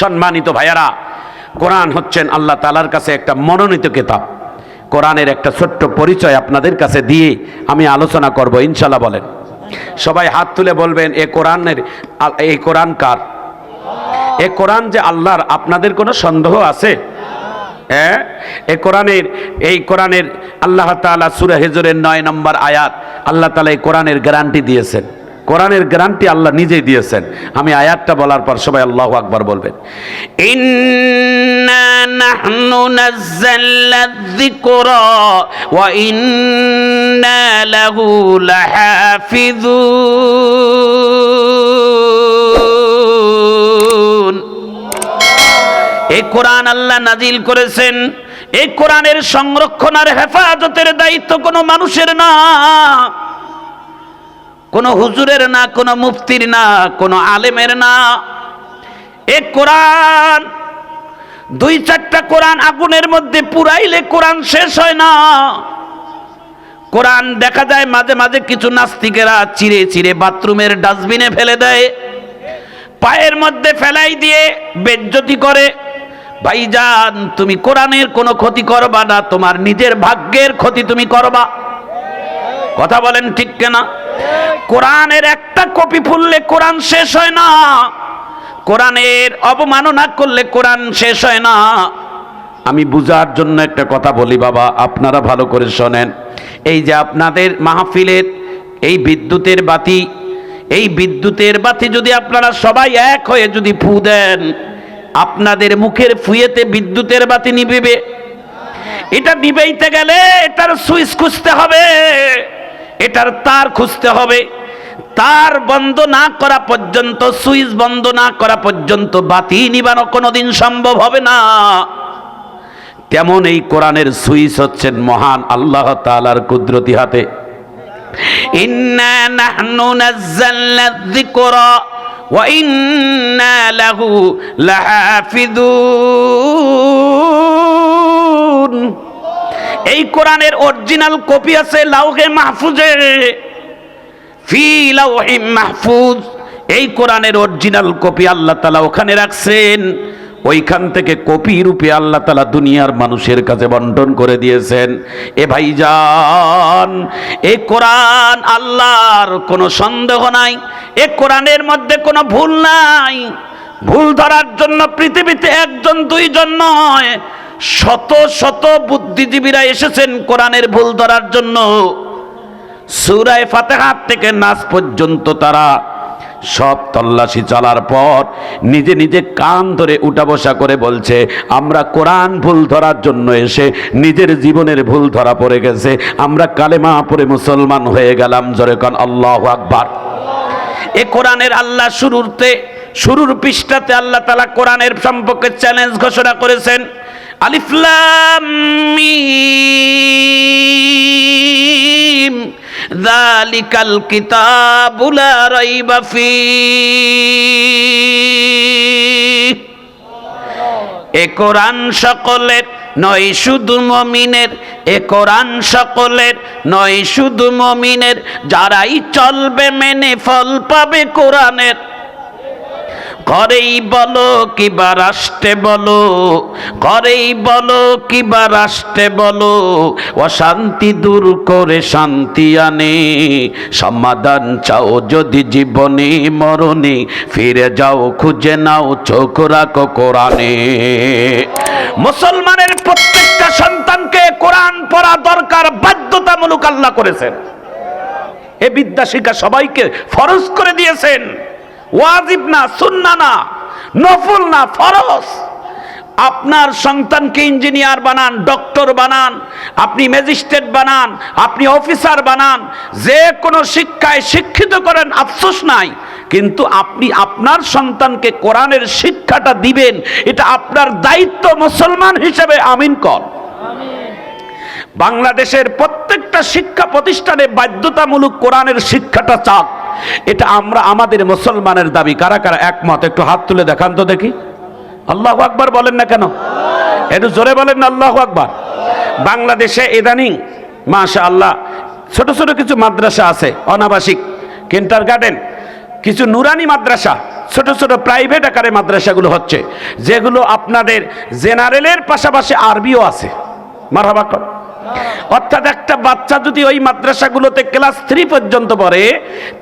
সম্মানিত ভাইয়ারা, কোরআন হচ্ছেন আল্লাহ তালার কাছে একটা মনোনীত কেতাব। কোরআনের একটা ছোট্ট পরিচয় আপনাদের কাছে দিয়ে আমি আলোচনা করব ইনশাল্লাহ বলেন। সবাই হাত তুলে বলবেন, এ কোরআনের এই কোরআন কার? এ কোরআন যে আল্লাহর, আপনাদের কোনো সন্দেহ আছে? হ্যাঁ? এ কোরআনের, এই কোরআনের আল্লাহ তাআলা সূরা হিজরের নয় নম্বর আয়াত, আল্লাহ তালা এই কোরআনের গ্যারান্টি দিয়েছেন। কোরআনের গ্রান্টি আল্লাহ নিজেই দিয়েছেন। আমি আয়াতটা বলার পর সবাই আল্লাহ আকবার বলবেন। ওয়া এই কোরআন আল্লাহ নাজিল করেছেন। এই কোরআনের সংরক্ষণ আর হেফাজতের দায়িত্ব কোনো মানুষের না। কোনো হুজুরের না, কোনো মুফতির না, কোনো আলেমের না। এ কোরআন, দুই চারটা কোরআন আগুনের মধ্যে পুরাইলে কোরআন শেষ হয় না। কোরআন দেখা যায় মাঝে মাঝে কিছু নাস্তিকেরা চিরে চিরে বাথরুমের ডাস্টবিনে ফেলে দেয়। পায়ের মধ্যে ফেলাই দিয়ে বেজ্জতি করে, ভাইজান, তুমি কোরআনের কোনো ক্ষতি করবা না, তোমার নিজের ভাগ্যের ক্ষতি তুমি করবা। কথা বলেন ঠিক কেনা? কোরআনের একটা কপি ফুললে কোরআন শেষ হয় না। কোরআনের অবমাননা করলে কোরআন শেষ হয় না। আমি বুঝার জন্য একটা কথা বলি বাবা, আপনারা ভালো করে শোনেন। এই যে আপনাদের মাহফিলের এই বিদ্যুতের বাতি, এই বিদ্যুতের বাতি যদি আপনারা সবাই এক হয়ে যদি ফু দেন, আপনাদের মুখের ফুয়েতে বিদ্যুতের বাতি নিবিবে। এটা নিবেইতে গেলে এটার সুইচ খুঁজতে হবে। এটার তার খুঁজতে হবে। তার বন্ধ না করা পর্যন্ত, সুইচ বন্ধ না করা পর্যন্ত বাতি নিবানো কোনোদিন সম্ভব হবে না। তেমন এই কোরআনের সুইচ হচ্ছেন মহান আল্লাহ তাআলার কুদরতি হাতে। লাহু এই কোরআনের অরিজিনাল কপি আছে লাউহে মাহফুজে। ফি লাউহি মাহফুজ। এই কোরআনের অরিজিনাল কপি আল্লাহ তাআলা ওখানে রাখছেন। ওইখান থেকে কপি রূপে আল্লাহ তালা দুনিয়ার মানুষের কাছে বন্টন করে দিয়েছেন। এ ভাই ভাইজান, এ কোরআন আল্লাহর কোনো সন্দেহ নাই, এ কোরআনের মধ্যে কোনো ভুল নাই। ভুল ধরার জন্য পৃথিবীতে একজন, দুইজন নয়। শত শত বুদ্ধিজীবীরা এসেছেন কোরআনের ভুল ধরার জন্য। সুরায় ফাতেহাত থেকে নাচ পর্যন্ত তারা সব তল্লাশি চলার পর নিজে নিজে কান ধরে উঠা বসা করে বলছে, আমরা কোরআন ভুল ধরার জন্য এসে নিজের জীবনের ভুল ধরা পড়ে গেছে। আমরা কালেমা পড়ে মুসলমান হয়ে গেলাম। জোরে কান, আল্লাহ আকবার। এ কোরআনের আল্লাহ শুরুতে শুরুর পৃষ্ঠাতে আল্লাহ তালা কোরআনের সম্পর্কে চ্যালেঞ্জ ঘোষণা করেছেন। আলিফলাম মিম। যালিকাল কিতাবু লা রাইবা ফীহ এ কোরআন সকলের নয় শুধু মমিনের, এ কোরআন সকলের নয় শুধু মমিনের, যারাই চলবে মেনে ফল পাবে কোরআনের। ঘরেই বলো কিবা রাষ্ট্রে বলো করেই বলো কিবা রাষ্ট্রে বলো, অশান্তি দূর করে শান্তি আনে, সমাধান চাও যদি জীবনে মরণে, ফিরে যাও খুঁজে নাও চোখ রাখো কোরআনে। মুসলমানের প্রত্যেকটা সন্তানকে কোরআন পড়া দরকার, বাধ্যতামূলক আল্লাহ করেছেন। এ বিদ্যা শিক্ষা সবাইকে ফরজ করে দিয়েছেন। ওয়াজিব না, সুন্না না, নফল না, ফরজ। আপনার সন্তানকে ইঞ্জিনিয়ার বানান, ডক্টর বানান, আপনি ম্যাজিস্ট্রেট বানান, আপনি অফিসার বানান, যে কোনো শিক্ষায় শিক্ষিত করেন, আফসোস নাই। কিন্তু আপনি আপনার সন্তানকে কোরআনের শিক্ষাটা দিবেন, এটা আপনার দায়িত্ব মুসলমান হিসেবে আমিন কর। বাংলাদেশের প্রত্যেকটা শিক্ষা প্রতিষ্ঠানে বাধ্যতামূলক কোরআনের শিক্ষাটা চাক এটা আমরা আমাদের মুসলমানের দাবি। কারা কারা একমত? একটু হাত তুলে দেখান তো দেখি। আল্লাহ আকবার বলেন না কেন? একটু জোরে বলেন না, আল্লাহ আকবার। বাংলাদেশে ইদানিং মাশা আল্লাহ ছোট ছোট কিছু মাদ্রাসা আছে, অনাবাসিক, কিন্টার গার্ডেন, কিছু নুরানি মাদ্রাসা, ছোট ছোট প্রাইভেট আকারে মাদ্রাসাগুলো হচ্ছে, যেগুলো আপনাদের জেনারেলের পাশাপাশি আরবিও আছে। মারহাবা অর্থাৎ একটা বাচ্চা যদি ওই মাদ্রাসাগুলোতে ক্লাস থ্রি পর্যন্ত পড়ে,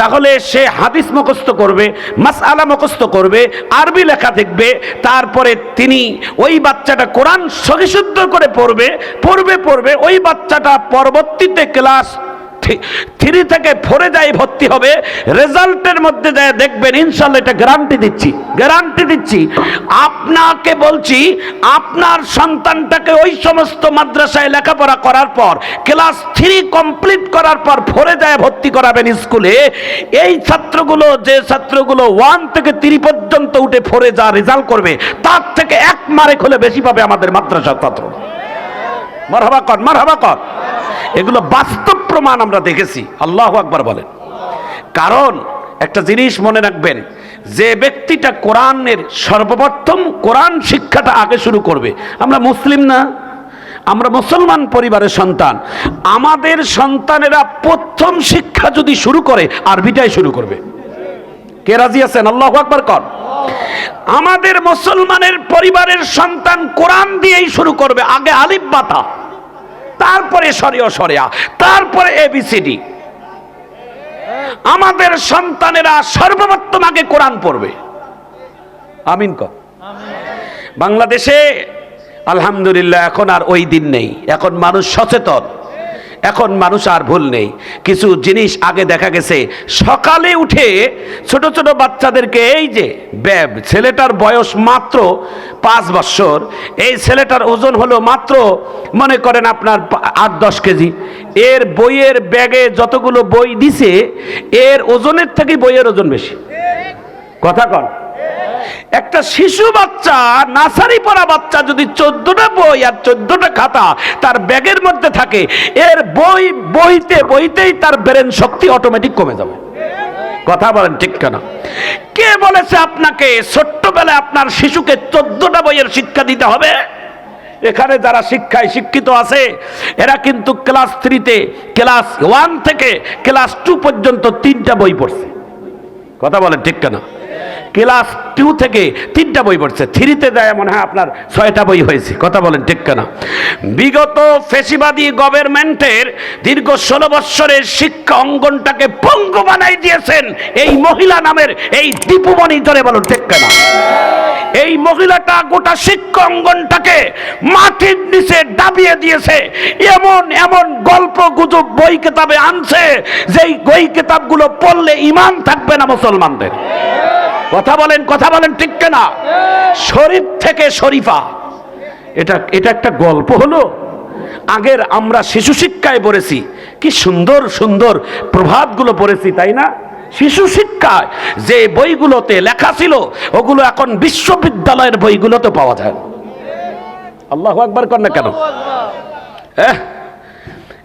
তাহলে সে হাদিস মুখস্থ করবে মাস আলা মুখস্থ করবে, আরবি লেখা দেখবে, তারপরে তিনি ওই বাচ্চাটা কোরআন সহিশুদ্ধ করে পড়বে পড়বে পড়বে, ওই বাচ্চাটা পরবর্তীতে ক্লাস থ্রি থেকে ফোরে যায় ভর্তি হবে, রেজাল্টের মধ্যে যায় দেখবেন ইনশাল্লাহ এটা গ্যারান্টি দিচ্ছি গ্যারান্টি দিচ্ছি। আপনাকে বলছি, আপনার সন্তানটাকে ওই সমস্ত মাদ্রাসায় লেখাপড়া করার পর, ক্লাস থ্রি কমপ্লিট করার পর ফোরে যায় ভর্তি করাবেন স্কুলে, এই ছাত্রগুলো, যে ছাত্রগুলো ওয়ান থেকে থ্রি পর্যন্ত উঠে ফোরে যা রেজাল্ট করবে, তার থেকে এক মারে খুলে বেশি পাবে আমাদের মাদ্রাসার ছাত্র। মারহাবা কর মারহাবা কর। এগুলো বাস্তব প্রমাণ আমরা দেখেছি। আল্লাহ আকবার বলেন। কারণ একটা জিনিস মনে রাখবেন, যে ব্যক্তিটা কোরআনের সর্বপ্রথম কোরআন শিক্ষাটা আগে শুরু করবে, আমরা মুসলিম না, আমরা মুসলমান পরিবারের সন্তান, আমাদের সন্তানেরা প্রথম শিক্ষা যদি শুরু করে, আরবিটাই শুরু করবে। কে রাজি আছেন? আল্লাহ আকবার কর আমাদের মুসলমানের পরিবারের সন্তান কোরআন দিয়েই শুরু করবে, আগে আলিফ বাতা। তারপরে সরিয় সরিয়া, তারপরে এবিসিডি আমাদের সন্তানেরা সর্বপ্রথম আগে কোরআন পড়বে। আমিন ক বাংলাদেশে আলহামদুলিল্লাহ এখন আর ওই দিন নেই। এখন মানুষ সচেতন। এখন মানুষ আর ভুল নেই। কিছু জিনিস আগে দেখা গেছে। সকালে উঠে ছোট ছোট বাচ্চাদেরকে এই যে ব্যাব ছেলেটার বয়স মাত্র পাঁচ বছর। এই ছেলেটার ওজন হলো মাত্র, মনে করেন আপনার আট, দশ কেজি। এর বইয়ের ব্যাগে যতগুলো বই দিছে, এর ওজনের থেকে বইয়ের ওজন বেশি। কথা কন। একটা শিশু বাচ্চা, নার্সারি পড়া বাচ্চা যদি চোদ্দটা বই আর চোদ্দটা খাতা তার ব্যাগের মধ্যে থাকে, এর বই বইতে, বইতেই তার ব্রেন শক্তি অটোমেটিক কমে যাবে। কথা বলেন ঠিক কেন? কে বলেছে আপনাকে ছোট্টবেলায় আপনার শিশুকে চোদ্দটা বইয়ের শিক্ষা দিতে হবে? এখানে যারা শিক্ষায় শিক্ষিত আছে, এরা কিন্তু ক্লাস থ্রিতে, ক্লাস ওয়ান থেকে ক্লাস টু পর্যন্ত তিনটা বই পড়ছে। কথা বলেন ঠিক কেন? ক্লাস টু থেকে তিনটা বই পড়ছে। থ্রিতে দেয় মনে হয় আপনার ছয়টা বই হয়েছে। কথা বলেন ঠিক কেনা। বিগত ফেসিবাদী গভর্নমেন্টের দীর্ঘ ষোলো বৎসরের শিক্ষা অঙ্গনটাকে পঙ্গু বানাই দিয়েছেন এই মহিলা নামের এই দীপুমণি ধরে বলুন ঠিক কেনা। এই মহিলাটা গোটা শিক্ষা অঙ্গনটাকে মাটির নিচে দাবিয়ে দিয়েছে। এমন এমন গল্প গুজব বই কেতাবে আনছে, যেই বই কেতাবগুলো পড়লে ইমান থাকবে না মুসলমানদের। কথা বলেন কথা বলেন ঠিক না শরীফ থেকে শরীফা। এটা এটা একটা গল্প হলো। আগের আমরা শিশু শিক্ষায় পড়েছি। কি সুন্দর সুন্দর প্রভাতগুলো পড়েছি তাই না? শিশু শিক্ষায়। যে বইগুলোতে লেখা ছিল ওগুলো এখন বিশ্ববিদ্যালয়ের বইগুলোতে পাওয়া যায় আল্লাহ একবার কর না কেন? হ্যাঁ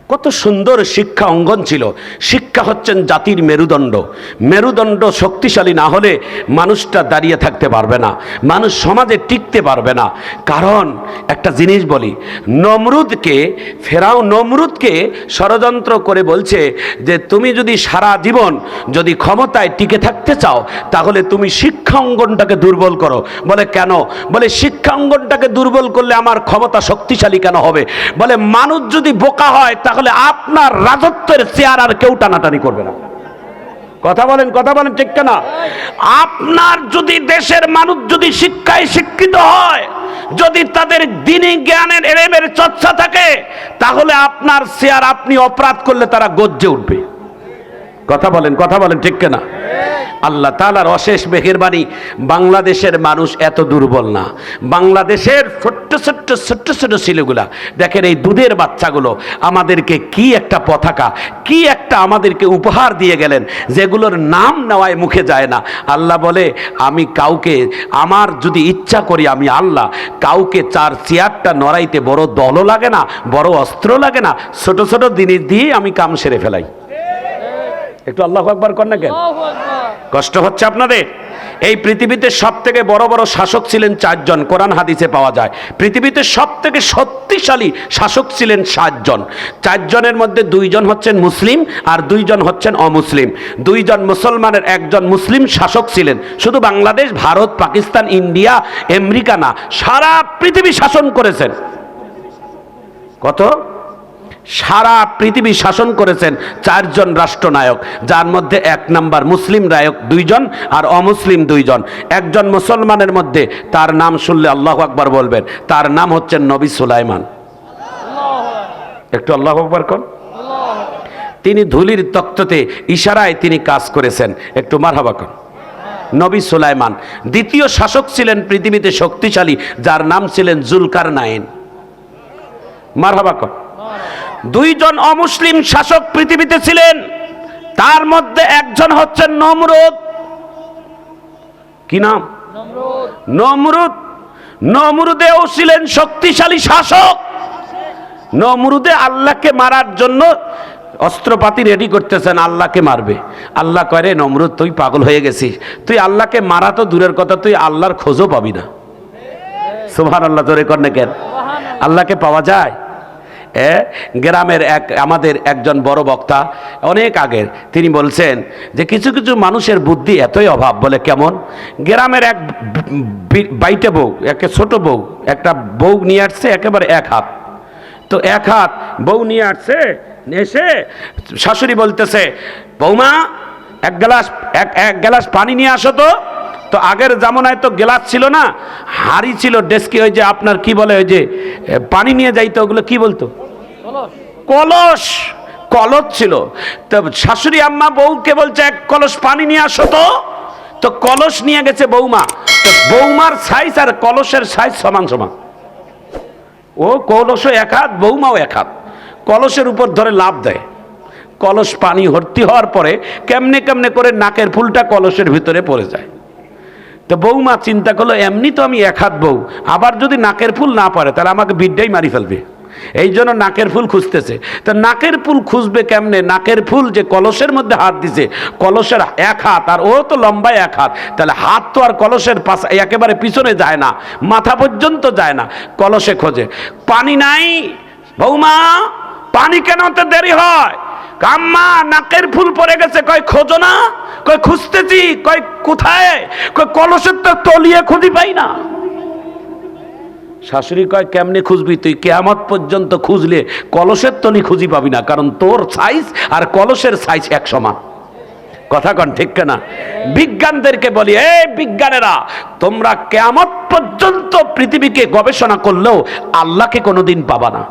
কত সুন্দর শিক্ষা অঙ্গন ছিল। শিক্ষা হচ্ছেন জাতির মেরুদণ্ড। মেরুদণ্ড শক্তিশালী না হলে মানুষটা দাঁড়িয়ে থাকতে পারবে না। মানুষ সমাজে টিকতে পারবে না। কারণ একটা জিনিস বলি, নমরুদকে, ফেরাও নমরুদকে ষড়যন্ত্র করে বলছে যে, তুমি যদি সারা জীবন যদি ক্ষমতায় টিকে থাকতে চাও, তাহলে তুমি শিক্ষা অঙ্গনটাকে দুর্বল করো। বলে, কেন? বলে, শিক্ষা অঙ্গনটাকে দুর্বল করলে আমার ক্ষমতা শক্তিশালী কেন হবে? বলে, মানুষ যদি বোকা হয়, তাহলে আপনার রাজত্বের চেয়ার আর কেউ টানাটানি করবে না। কথা বলেন কথা বলেন, ঠিক না আপনার যদি দেশের মানুষ যদি শিক্ষায় শিক্ষিত হয়, যদি তাদের দিনী জ্ঞানের এলেমের চর্চা থাকে, তাহলে আপনার শেয়ার আপনি অপরাধ করলে তারা গজ্জে উঠবে। কথা বলেন কথা বলেন, ঠিক না আল্লাহ তালার অশেষ মেহেরবানি, বাংলাদেশের মানুষ এত দুর্বল না। বাংলাদেশের ছোট্ট ছোট্ট ছোট্ট ছোট্ট ছেলেগুলা, দেখেন এই দুধের বাচ্চাগুলো আমাদেরকে কি একটা পতাকা, কি একটা আমাদেরকে উপহার দিয়ে গেলেন, যেগুলোর নাম নেওয়ায় মুখে যায় না। আল্লাহ বলে, আমি কাউকে, আমার যদি ইচ্ছা করি আমি আল্লাহ, কাউকে চার চেয়ারটা নড়াইতে বড় দলও লাগে না, বড় অস্ত্র লাগে না, ছোট ছোট জিনিস দিয়ে আমি কাম সেরে ফেলাই। একটু আল্লাহ একবার কর না কেন? কষ্ট হচ্ছে আপনাদের? এই পৃথিবীতে সব থেকে বড় বড় শাসক ছিলেন চারজন কোরআন হাদিসে পাওয়া যায়। পৃথিবীতে সব থেকে শক্তিশালী শাসক ছিলেন সাতজন। চারজনের মধ্যে দুইজন হচ্ছেন মুসলিম আর দুইজন হচ্ছেন অমুসলিম। দুইজন মুসলমানের একজন মুসলিম শাসক ছিলেন। শুধু বাংলাদেশ ভারত পাকিস্তান ইন্ডিয়া আমেরিকা না সারা পৃথিবী শাসন করেছেন। কত? সারা পৃথিবী শাসন করেছেন চারজন রাষ্ট্রনায়ক, যার মধ্যে এক নাম্বার মুসলিম নায়ক দুইজন আর অমুসলিম দুইজন। একজন মুসলমানের মধ্যে তার নাম শুনলে আল্লাহ আকবার বলবেন, তার নাম হচ্ছেন নবী সুলাইমান। একটু আল্লাহ আকবার কর তিনি ধুলির তক্ততে ইশারায় তিনি কাজ করেছেন, একটু মারহাবা কর নবী সুলাইমান, দ্বিতীয় শাসক ছিলেন পৃথিবীতে শক্তিশালী, যার নাম ছিলেন জুলকার নাইন মারহাবা কর দুইজন অমুসলিম শাসক পৃথিবীতে ছিলেন তার মধ্যে একজন হচ্ছেন নমরুদ। কি নাম? নমরুদ। নমরুদেও ছিলেন শক্তিশালী শাসক। নমরুদে আল্লাহকে মারার জন্য অস্ত্রপাতি রেডি করতেছেন আল্লাহকে মারবে। আল্লাহ করে নমরুদ তুই পাগল হয়ে গেছিস। তুই আল্লাহকে মারা তো দূরের কথা তুই আল্লাহর খোঁজও পাবি না। সুভান আল্লাহ তোরে কর্নে কেন? আল্লাহকে পাওয়া যায়? গ্রামের এক, আমাদের একজন বড় বক্তা, অনেক আগের, তিনি বলছেন যে কিছু কিছু মানুষের বুদ্ধি এতই অভাব বলে কেমন? গ্রামের এক বাইটে বউ, একে ছোট বউ, একটা বউ নিয়ে আসছে একেবারে এক হাত। তো এক হাত বউ নিয়ে আসছে, এসে শাশুড়ি বলতেছে, বৌমা, এক গ্লাস, এক এক গ্লাস পানি নিয়ে আসো তো। তো আগের জামানায় তো গ্লাস ছিল না, হাড়ি ছিল, ডেস্কে ওই যে আপনার কি বলে ওই যে পানি নিয়ে যাইতো, ওগুলো কি বলতো? কলস। কলস ছিল। তো শাশুড়ি আম্মা বউকে বলছে, এক কলস পানি নিয়ে আসো তো। তো কলস নিয়ে গেছে বৌমা। তো বৌমার সাইজ আর কলসের সাইজ সমান সমান। ও কলসও এক হাত, বৌমাও এক হাত। কলসের উপর ধরে লাভ দেয়। কলস পানি ভর্তি হওয়ার পরে কেমনে কেমনে করে নাকের ফুলটা কলসের ভিতরে পড়ে যায়। তো বৌমা চিন্তা করল, এমনি তো আমি এক হাত বউ, আবার যদি নাকের ফুল না পারে, তাহলে আমাকে বিদ্যাই মারি ফেলবে। এই জন্য নাকের ফুল খুঁজতেছে। তো নাকের ফুল খুঁজবে কেমনে? নাকের ফুল যে কলসের মধ্যে হাত দিছে, কলসের এক হাত, আর ও তো লম্বায় এক হাত, তাহলে হাত তো আর কলসের পাশে একেবারে পিছনে যায় না, মাথা পর্যন্ত যায় না, কলসে খোঁজে। পানি নাই? বৌমা, পানি কেন তো দেরি হয়? কাম্মা নাকের ফুল পড়ে গেছে। কয়, খোঁজো না। কয়, খুঁজতেছি। কয়, কোথায়? কয়, কলসের তো তলিয়ে খুঁজি পাই না। শাশুড়ি কয়, কেমনে খুঁজবি তুই? কেয়ামত পর্যন্ত খুঁজলে কলসের তলি খুঁজি পাবি না। কারণ তোর সাইজ আর কলসের সাইজ এক সমান কথা কন, ঠিক না বিজ্ঞানদেরকে বলি, এ বিজ্ঞানেরা, তোমরা কেয়ামত পর্যন্ত পৃথিবীকে গবেষণা করলেও আল্লাহকে কোনোদিন পাবা না।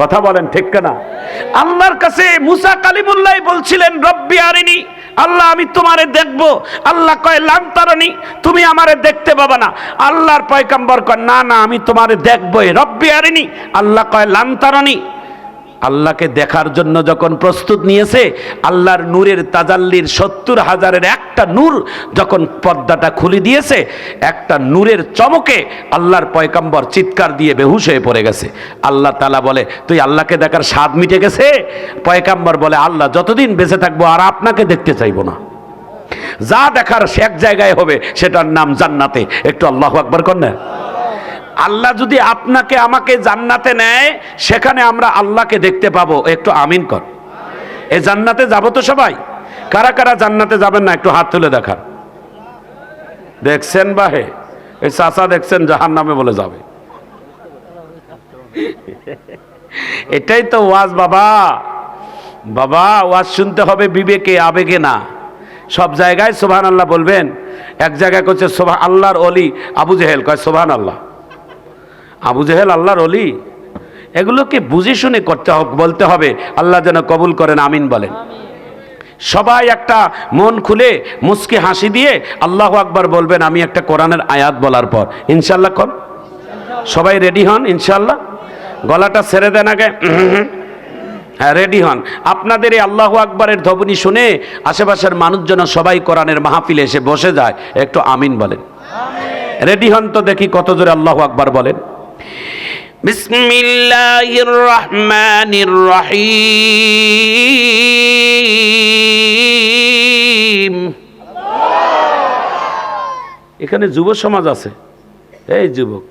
কথা বলেন, ঠিক না আল্লাহর কাছে মুসা কালিমুল্লাহ বলছিলেন, রব্বি আরিনি, আল্লাহ, আমি তোমারে দেখব। আল্লাহ কয় লাংতারণী তুমি আমারে দেখতে পাবা না। আল্লাহর পয়কাম্বর কয়, না না, আমি তোমারে দেখবই। রব্বি আরিনি, আল্লাহ কয় লান্তারনি আল্লাহকে দেখার জন্য যখন প্রস্তুত নিয়েছে, আল্লাহর নূরের তাজাল্লির সত্তর হাজারের একটা নূর যখন পর্দাটা খুলে দিয়েছে, একটা নূরের চমকে আল্লাহর পয়কাম্বর চিৎকার দিয়ে বেহুশ হয়ে পড়ে গেছে। আল্লাহ তালা বলে, তুই আল্লাহকে দেখার স্বাদ মিটে গেছে? পয়কাম্বর বলে, আল্লাহ, যতদিন বেঁচে থাকব আর আপনাকে দেখতে চাইব না। যা দেখার এক জায়গায় হবে, সেটার নাম জান্নাতে। একটু আল্লাহ আকবর কর না। আল্লাহ যদি আপনাকে, আমাকে জান্নাতে নেয়, সেখানে আমরা আল্লাহকে দেখতে পাবো। একটু আমিন কর। এ জান্নাতে যাব তো সবাই? কারা কারা জান্নাতে যাবেন না? একটু হাত তুলে দেখান। দেখছেন বাহে? এই চাচা দেখছেন, জাহান নামে বলে যাবে। এটাই তো ওয়াজ, বাবা। বাবা, ওয়াজ শুনতে হবে বিবেকে, আবেগে না। সব জায়গায় সোভান আল্লাহ বলবেন। এক জায়গায় করছে সোভা আল্লাহর অলি আবু জেহেল। কয় সোভান আল্লাহ আবু জেহেল আল্লাহর অলি। এগুলোকে বুঝে শুনে করতে বলতে হবে। আল্লাহ যেন কবুল করেন, আমিন বলেন। সবাই একটা মন খুলে মুসকে হাসি দিয়ে আল্লাহ আকবার বলবেন, আমি একটা কোরআনের আয়াত বলার পর। ইনশাল্লাহ কর। সবাই রেডি হন ইনশাল্লাহ গলাটা ছেড়ে দেন আগে। হ্যাঁ রেডি হন। আপনাদের এই আল্লাহ আকবরের ধবনি শুনে আশেপাশের মানুষজন সবাই কোরআনের মাহফিলে এসে বসে যায়। একটু আমিন বলেন। রেডি হন তো দেখি কত জোরে আল্লাহ আকবার বলেন। বিসমিল্লাহির রহমানির রহিম। এখানে যুব সমাজ আছে। এই যুবক,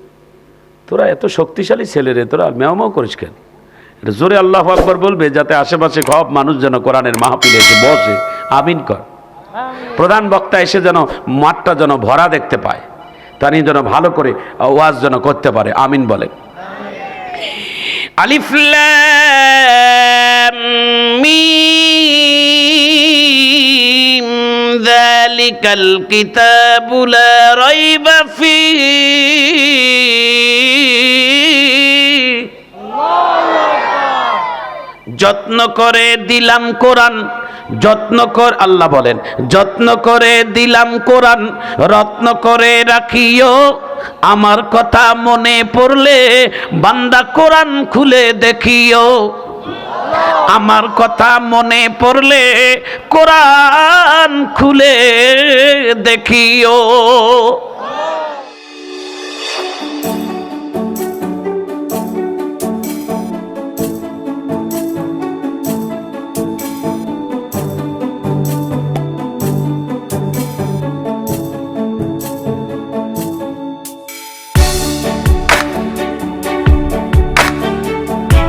তোরা এত শক্তিশালী ছেলে রে, তোরা মেও মেও করিস কেন? এটা জোরে আল্লাহ আকবর বলবে যাতে আশেপাশে সব মানুষ যেন কোরআনের মাহফিলে এসে বসে। আমিন কর। প্রধান বক্তা এসে যেন মাঠটা যেন ভরা দেখতে পায়। তানি যেন ভালো করে ওয়াজ যেন করতে পারে। আমিন বলে। মিম যালিকাল কিতাবু লা রাইবা যত্ন করে দিলাম কোরআন। যত্ন কর আল্লাহ বলেন, যত্ন করে দিলাম কোরআন, রত্ন করে রাখিও। আমার কথা মনে পড়লে বান্দা কোরআন খুলে দেখিও। আমার কথা মনে পড়লে কোরআন খুলে দেখিও।